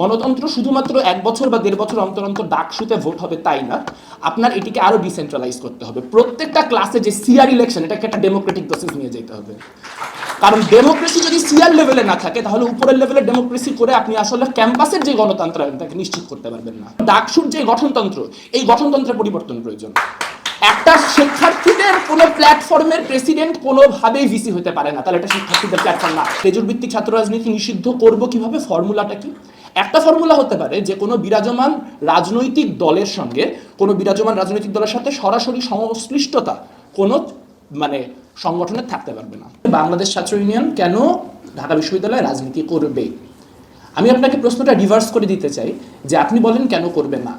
গণতন্ত্র শুধুমাত্র এক বছর বা দেড় বছর অন্তর অন্তর ডাকসুতে ভোট হবে তাই না? আপনার এটিকে আরও ডিসেন্ট্রালাইজ করতে হবে। প্রত্যেকটা ক্লাসে যে সিআর ইলেকশন এটাকে একটা ডেমোক্রেটিক প্রসেস নিয়ে যেতে হবে। কারণ ডেমোক্রেসি যদি সিআর লেভেলে না থাকে, তাহলে উপরের লেভেলে ডেমোক্রেসি করে আপনি আসলে ক্যাম্পাসের যে গণতন্ত্র, তাকে নিশ্চিত করতে পারবেন না। ডাকসুর যে গঠনতন্ত্র, এই গঠনতন্ত্রের পরিবর্তন প্রয়োজন। একটা শিক্ষার্থীদের কোনো প্ল্যাটফর্মের প্রেসিডেন্ট কোনোভাবেই ভিসি হতে পারে না। তাহলে এটা শিক্ষার্থীদের প্ল্যাটফর্ম না। লেজুর ভিত্তিক ছাত্র রাজনীতি নিষিদ্ধ করব কীভাবে? ফর্মুলাটা কি? একটা ফর্মুলা হতে পারে যে কোনো বিরাজমান রাজনৈতিক দলের সঙ্গে, কোনো বিরাজমান রাজনৈতিক দলের সাথে সরাসরি সংশ্লিষ্টতা কোনো মানে সংগঠনে থাকতে পারবে না। বাংলাদেশ ছাত্র ইউনিয়ন কেন ঢাকা বিশ্ববিদ্যালয়ে রাজনীতি করবে? আমি আপনাকে প্রশ্নটা রিভার্স করে দিতে চাই যে আপনি বলেন কেন করবে না।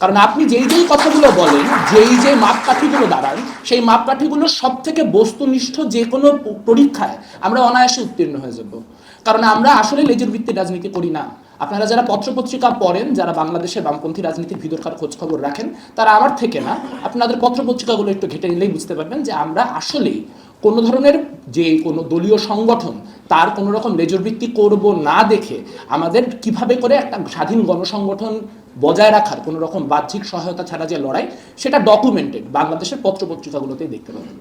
কারণ আপনি যেই যেই কথাগুলো বলেন, যেই যে মাপকাঠিগুলো দাঁড়ান, সেই মাপকাঠিগুলো সব থেকে বস্তুনিষ্ঠ যে কোনো পরীক্ষায় আমরা অনায়াসে উত্তীর্ণ হয়ে যাব। কারণ আমরা আসলে লেজের ভিত্তি রাজনীতি করি না। আপনারা যারা পত্রপত্রিকা পড়েন, যারা বাংলাদেশের বামপন্থী রাজনীতির ভিতরকার খোঁজ খবর রাখেন, তারা আমার থেকে না, আপনাদের পত্রপত্রিকাগুলো একটু ঘেটে নিলেই বুঝতে পারবেন যে আমরা আসলেই কোনো ধরনের যে কোনো দলীয় সংগঠন, তার কোনো রকম লেজর ভিত্তি করব না দেখে আমাদের কীভাবে করে একটা স্বাধীন গণসংগঠন বজায় রাখার কোনো রকম বাহ্যিক সহায়তা ছাড়া যে লড়াই, সেটা ডকুমেন্টেড বাংলাদেশের পত্রপত্রিকাগুলোতেই দেখতে পাবেন।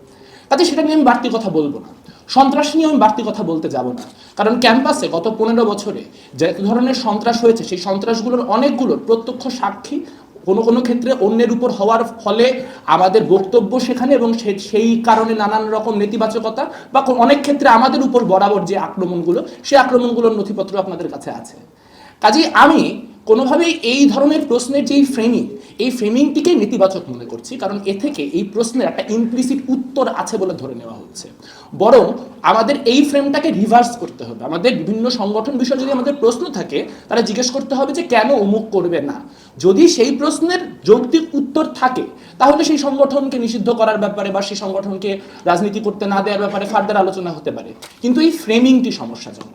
কাজে সেটা নিয়ে আমি বাড়তি কথা বলব না। সন্ত্রাস নিয়ে আমি বাড়তি কথা বলতে যাব না। কারণ ক্যাম্পাসে গত পনেরো বছরে যে ধরনের সন্ত্রাস হয়েছে, সেই সন্ত্রাসগুলোর অনেকগুলোর প্রত্যক্ষ সাক্ষী কোনো কোনো ক্ষেত্রে অন্যের উপর হওয়ার ফলে আমাদের বক্তব্য সেখানে এবং সেই কারণে নানান রকম নেতিবাচকতা বা অনেক ক্ষেত্রে আমাদের উপর বরাবর যে আক্রমণগুলো, সেই আক্রমণগুলোর নথিপত্র আপনাদের কাছে আছে। কাজেই আমি কোনোভাবেই এই ধরনের প্রশ্নের যেই ফ্রেমিং এই ফ্রেমিংটিকে নেতিবাচক মনে করছি, কারণ এ থেকে এই প্রশ্নের একটা ইমপ্লিসিট উত্তর আছে বলে ধরে নেওয়া হচ্ছে। বরং আমাদের এই ফ্রেমটাকে রিভার্স করতে হবে। আমাদের বিভিন্ন সংগঠন বিষয়ে যদি আমাদের প্রশ্ন থাকে, তারা জিজ্ঞেস করতে হবে যে কেন অমুক করবে না? যদি সেই প্রশ্নের যৌক্তিক উত্তর থাকে, তাহলে সেই সংগঠনকে নিষিদ্ধ করার ব্যাপারে বা সেই সংগঠনকে রাজনীতি করতে না দেওয়ার ব্যাপারে ফার্দার আলোচনা হতে পারে। কিন্তু এই ফ্রেমিংটি সমস্যাজনক।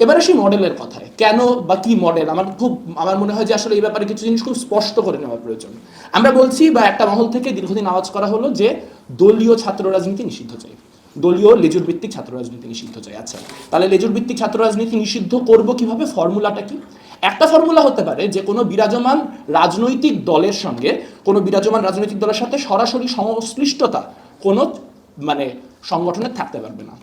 এবারে সেই মডেলের কথায়, কেন বা কি মডেল আমার খুব, আমার মনে হয় যে আসলে এই ব্যাপারে কিছু জিনিস খুব স্পষ্ট করে নেওয়া প্রয়োজন। আমরা বলছি বা একটা মহল থেকে দীর্ঘদিন আওয়াজ করা হলো যে দলীয় ছাত্র রাজনীতি নিষিদ্ধ চাই। দলীয় লেজুর ভিত্তিক ছাত্র রাজনীতি নিষিদ্ধ চাই। আচ্ছা তাহলে লেজুর ভিত্তিক ছাত্র রাজনীতি নিষিদ্ধ করব কীভাবে? ফর্মুলাটা কি? একটা ফর্মুলা হতে পারে যে কোনো বিরাজমান রাজনৈতিক দলের সঙ্গে, কোনো বিরাজমান রাজনৈতিক দলের সাথে সরাসরি সংশ্লিষ্টতা কোনো মানে সংগঠনের থাকতে পারবে না।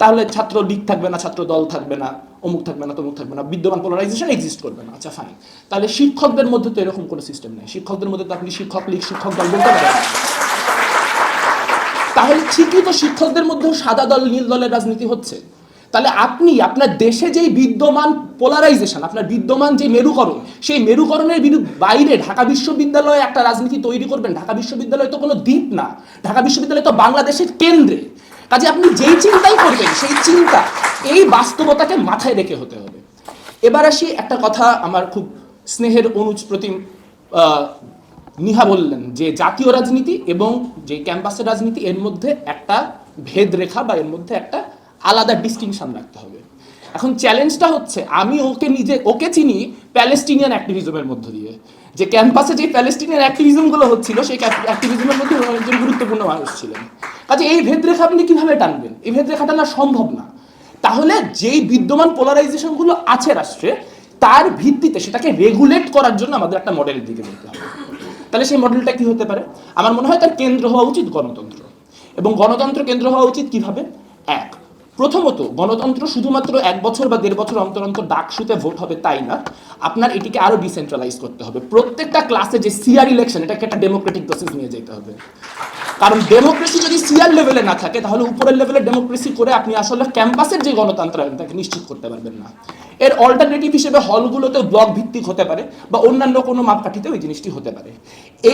তাহলে ছাত্র লীগ থাকবে না, ছাত্র দল থাকবে না, অমুক থাকবে না, তমুক থাকবে না, বিদ্যমান পোলারাইজেশন এক্সিস্ট করবে না। আচ্ছা ফাইন তাহলে শিক্ষকদের মধ্যে তো এরকম কোনো সিস্টেম নেই। শিক্ষকদের মধ্যে তো আপনি শিক্ষক, লীগ, শিক্ষক দল বলতে পারেন তাহলে ঠিকই তো শিক্ষকদের মধ্যেও সাদা দল, নীল দলের রাজনীতি হচ্ছে। তাহলে আপনি, আপনার দেশে যেই বিদ্যমান পোলারাইজেশন আপনার বিদ্যমান যে মেরুকরণ, সেই মেরুকরণের বিরুদ্ধে বাইরে ঢাকা বিশ্ববিদ্যালয়ে একটা রাজনীতি তৈরি করবেন। ঢাকা বিশ্ববিদ্যালয় তো কোনো দ্বীপ না। ঢাকা বিশ্ববিদ্যালয় তো বাংলাদেশের কেন্দ্রে। কাজে আপনি যেই চিন্তাই করবেন, সেই চিন্তা, এই বাস্তবতাকে মাথায় রেখে হতে হবে। এবার আসি একটা কথা আমার খুব স্নেহের অনুজ প্রতিম নিহা বললেন যে জাতীয় রাজনীতি এবং যে ক্যাম্পাসের রাজনীতি, এর মধ্যে একটা ভেদ রেখা বা এর মধ্যে একটা আলাদা ডিস্টিংশন রাখতে হবে। এখন চ্যালেঞ্জটা হচ্ছে, আমি ওকে নিজে, ওকে চিনি প্যালেস্টিনিয়ান অ্যাক্টিভিজমের মধ্য দিয়ে। যে ক্যাম্পাসে যে প্যালেস্টিনিয়ান অ্যাক্টিভিজমগুলো হচ্ছিল, সেই অ্যাক্টিভিজমের মধ্যে একজন গুরুত্বপূর্ণ মানুষ ছিলেন। কাজে এই ভেদরেখা আপনি কীভাবে টানবেন? এই ভেদরেখা টানা সম্ভব না। তাহলে যেই বিদ্যমান পোলারাইজেশনগুলো আছে রাষ্ট্রে, তার ভিত্তিতে সেটাকে রেগুলেট করার জন্য আমাদের একটা মডেলের দিকে যেতে হবে। তাহলে সেই মডেলটা কি হতে পারে? আমার মনে হয় তার কেন্দ্র হওয়া উচিত গণতন্ত্র। এবং গণতন্ত্র কেন্দ্র হওয়া উচিত কীভাবে? এক, প্রথমত গণতন্ত্র শুধুমাত্র এক বছর বা দেড় বছর অন্তর অন্তর ডাকসুতে ভোট হবে তাই না, আপনার এটিকে আরও ডিসেন্ট্রালাইজ করতে হবে। প্রত্যেকটা ক্লাসে যে সিআর ইলেকশন এটাকে একটা ডেমোক্রেটিক প্রসেস নিয়ে যেতে হবে। কারণ ডেমোক্রেসি যদি সিআর লেভেলে না থাকে, তাহলে উপরের লেভেলে ডেমোক্রেসি করে আপনি আসলে ক্যাম্পাসের যে গণতন্ত্র, তাকে নিশ্চিত করতে পারবেন না। এর অল্টারনেটিভ হিসেবে হলগুলোতে ব্লক ভিত্তিক হতে পারে, বা অন্যান্য কোনো মাপকাঠিতেও এই জিনিসটি হতে পারে।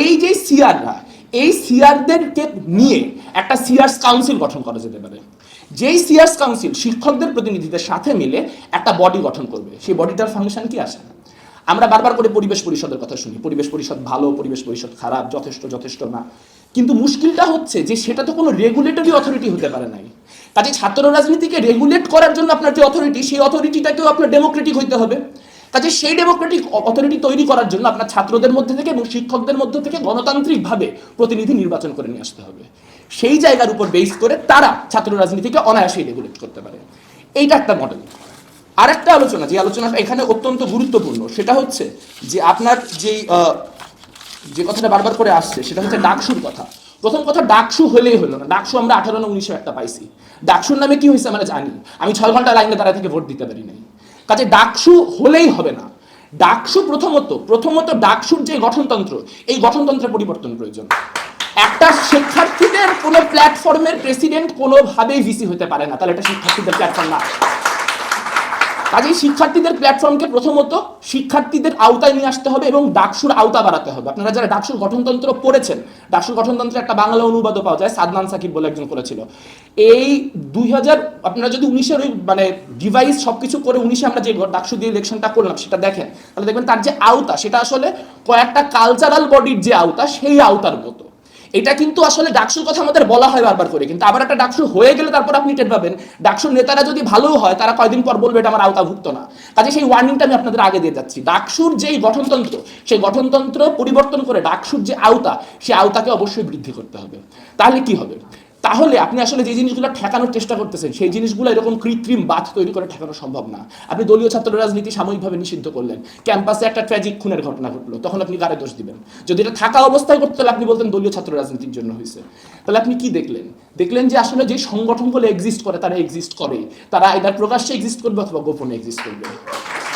এই যে সিআররা এই সিআরদেরকে নিয়ে একটা সিআরস কাউন্সিল গঠন করা যেতে পারে। যেই সিআরস কাউন্সিল শিক্ষকদের প্রতিনিধিদের সাথে মিলে একটা বডি গঠন করবে, সেই বডিটার ফাংশন কি আসে? আমরা বারবার করে পরিবেশ পরিষদের কথা শুনি, পরিবেশ পরিষদ ভালো, পরিবেশ পরিষদ খারাপ, যথেষ্ট যথেষ্ট না। কিন্তু মুশকিলটা হচ্ছে যে সেটা তো কোনো রেগুলেটরি অথরিটি হতে পারে নাই। কাজে ছাত্র রাজনীতিকে রেগুলেট করার জন্য আপনার যে অথরিটি সেই অথরিটিটাকেও আপনার ডেমোক্রেটিক হইতে হবে। কাজে সেই ডেমোক্রেটিক অথরিটি তৈরি করার জন্য আপনার ছাত্রদের মধ্যে থেকে এবং শিক্ষকদের মধ্যে থেকে গণতান্ত্রিকভাবে প্রতিনিধি নির্বাচন করে নিয়ে আসতে হবে। সেই জায়গার উপর বেস করে তারা ছাত্র রাজনীতিকে অনায়াসেই রেগুলেট করতে পারে। এইটা একটা মডেল আরেকটা আলোচনা, যে আলোচনাটা এখানে অত্যন্ত গুরুত্বপূর্ণ, সেটা হচ্ছে যে আপনার যেই যে কথাটা বারবার করে আসছে, সেটা হচ্ছে ডাকসুর কথা। প্রথম কথা, ডাকসু হলেই হলো না। ডাকসু আমরা আঠারো না একটা পাইছি। ডাকসুর নামে কি হয়েছে আমরা জানি। আমি ছয় ঘণ্টা লাইনে দাঁড়া থেকে ভোট দিতে পারি নাই। কাজে ডাকসু হলেই হবে না। ডাকসু প্রথমত প্রথমত ডাকসুর যে গঠনতন্ত্র, এই গঠনতন্ত্রের পরিবর্তন প্রয়োজন। একটা শিক্ষার্থীদের কোনো প্ল্যাটফর্মের প্রেসিডেন্ট কোনোভাবেই ভিসি হতে পারে না। তাহলে এটা শিক্ষার্থীদের প্ল্যাটফর্ম না। কাজেই শিক্ষার্থীদের প্ল্যাটফর্মকে প্রথমত শিক্ষার্থীদের আওতায় নিয়ে আসতে হবে এবং ডাকসুর আওতা বাড়াতে হবে। আপনারা যারা ডাকসুর গঠনতন্ত্র পড়েছেন, ডাকসুর গঠনতন্ত্রের একটা বাংলা অনুবাদও পাওয়া যায় সাদমান সাকিব বলে একজন করেছিল। এই দুই হাজার আপনারা যদি উনিশের ওই মানে ডিভাইস সবকিছু করে উনিশে আমরা যে ডাকসু দিয়ে ইলেকশনটা করলাম, সেটা দেখেন। তাহলে দেখবেন তার যে আওতা, সেটা আসলে কয়েকটা কালচারাল বডির যে আওতা, সেই আওতার মতো। এটা কিন্তু আসলে ডাকসুর কথা আমাদের বলা হয় বারবার করে। কিন্তু আবার একটা ডাকসুর হয়ে গেলে তারপর আপনি টের পাবেন, ডাকসুর নেতারা যদি ভালো হয়, তারা কয়দিন পর বলবে এটা আমার আওতাভুক্ত না। কাজে সেই ওয়ার্নিংটা আমি আপনাদের আগে দিয়ে যাচ্ছি। ডাকসুর যেই গঠনতন্ত্র, সেই গঠনতন্ত্র পরিবর্তন করে ডাকসুর যে আওতা সেই আওতাকে অবশ্যই বৃদ্ধি করতে হবে। তাহলে কি হবে? তাহলে আপনি আসলে যে জিনিসগুলো ঠেকানোর চেষ্টা করতেছেন, সেই জিনিসগুলো এরকম কৃত্রিম বাদ তৈরি করে ঠেকানো সম্ভব না। আপনি দলীয় ছাত্র রাজনীতি সাময়িকভাবে নিষিদ্ধ করলেন। ক্যাম্পাসে একটা ট্র্যাজিক খুনের ঘটনা ঘটলো, তখন আপনি কারে দোষ দিবেন? যদি এটা থাকা অবস্থায় করতে তাহলে আপনি বলতেন দলীয় ছাত্র রাজনীতির জন্য হয়েছে। তাহলে আপনি কি দেখলেন? দেখলেন যে আসলে যে সংগঠনগুলো এক্সিস্ট করে, তারা এক্সিস্ট করে তারা এদের প্রকাশ্যে এক্সিস্ট করবে অথবা গোপনে এক্সিস্ট করবে।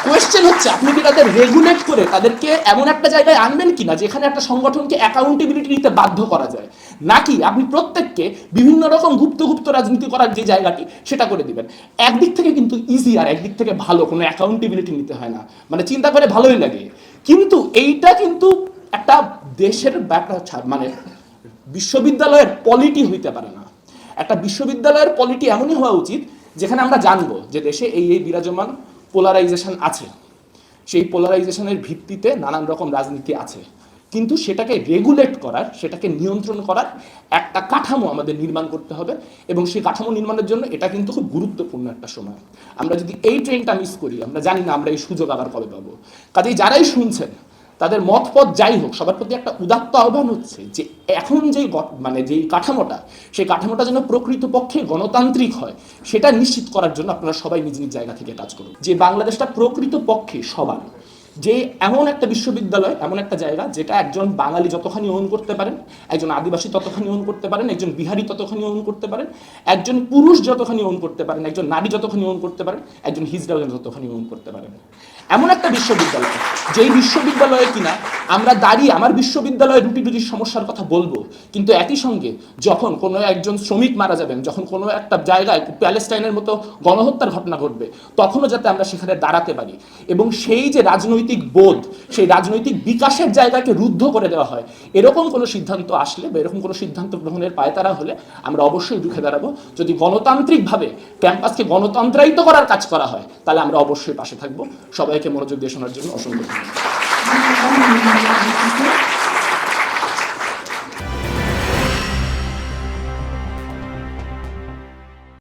কোয়েশ্চেন হচ্ছে, আপনি কি তাদের রেগুলেট করে তাদেরকে এমন একটা জায়গায় আনবেন কিনা, যেখানে একটা সংগঠনকে অ্যাকাউন্টেবিলিটি নিতে বাধ্য করা যায়? নাকি আপনি প্রত্যেককে বিভিন্ন রকম গুপ্ত গুপ্ত রাজনীতি করার যে জায়গাটি, সেটা করে দিবেন। একদিক থেকে কিন্তু ইজি আর একদিক থেকে ভালো, কোনো অ্যাকাউন্টেবিলিটি নিতে হয় না। মানে চিন্তা করে ভালোই লাগে। কিন্তু এইটা কিন্তু একটা দেশের ব্যাপার মানে বিশ্ববিদ্যালয়ের পলিটি হইতে পারে না। একটা বিশ্ববিদ্যালয়ের পলিটি এমনই হওয়া উচিত, যেখানে আমরা জানব যে দেশে এই এই বিরাজমান পোলারাইজেশন আছে। সেই পোলারাইজেশনের ভিত্তিতে নানান রকম রাজনীতি আছে। কিন্তু সেটাকে রেগুলেট করার, সেটাকে নিয়ন্ত্রণ করার একটা কাঠামো আমাদের নির্মাণ করতে হবে এবং সেই কাঠামো নির্মাণের জন্য এটা কিন্তু খুব গুরুত্বপূর্ণ একটা সময়। আমরা যদি এই ট্রেনটা মিস করি, আমরা জানি না আমরা এই সুযোগ আবার কবে পাবো। কাজেই যারাই শুনছেন, তাদের মত পথ যাই হোক, সবার প্রতি একটা উদাত্ত আহ্বান হচ্ছে যে এখন যেই মানে যেই কাঠামোটা, সেই কাঠামোটা যেন প্রকৃতপক্ষে গণতান্ত্রিক হয়, সেটা নিশ্চিত করার জন্য আপনারা সবাই নিজ নিজ জায়গা থেকে কাজ করুন। যে বাংলাদেশটা প্রকৃতপক্ষে সবার যে এমন একটা বিশ্ববিদ্যালয়, এমন একটা জায়গা যেটা একজন বাঙালি যতখানি অন করতে পারেন, একজন আদিবাসী ততখানি অন করতে পারেন, একজন বিহারি ততখানি অন করতে পারেন, একজন পুরুষ যতখানি অন করতে পারেন, একজন নারী যতখানি অন করতে পারেন, একজন হিজড়া যতখানি ওন করতে পারেন। এমন একটা বিশ্ববিদ্যালয়, যেই বিশ্ববিদ্যালয়ে কিনা আমরা দাঁড়িয়ে আমার বিশ্ববিদ্যালয়ে রুটি রুটির সমস্যার কথা বলব। কিন্তু একই সঙ্গে যখন কোনো একজন শ্রমিক মারা যাবেন, যখন কোনো একটা জায়গায় প্যালেস্টাইনের মতো গণহত্যার ঘটনা ঘটবে, তখনও যাতে আমরা সেখানে দাঁড়াতে পারি। এবং সেই যে রাজনৈতিক বোধ, সেই রাজনৈতিক বিকাশের জায়গাকে রুদ্ধ করে দেওয়া হয়, এরকম কোনো সিদ্ধান্ত আসলে বা এরকম কোনো সিদ্ধান্ত গ্রহণের পায়তারা হলে আমরা অবশ্যই রুখে দাঁড়াবো। যদি গণতান্ত্রিকভাবে ক্যাম্পাসকে গণতন্ত্রায়িত করার কাজ করা হয়, তাহলে আমরা অবশ্যই পাশে থাকব। সবাইকে মনোযোগ দিয়ে শোনার জন্য অসংখ্য ধন্যবাদ।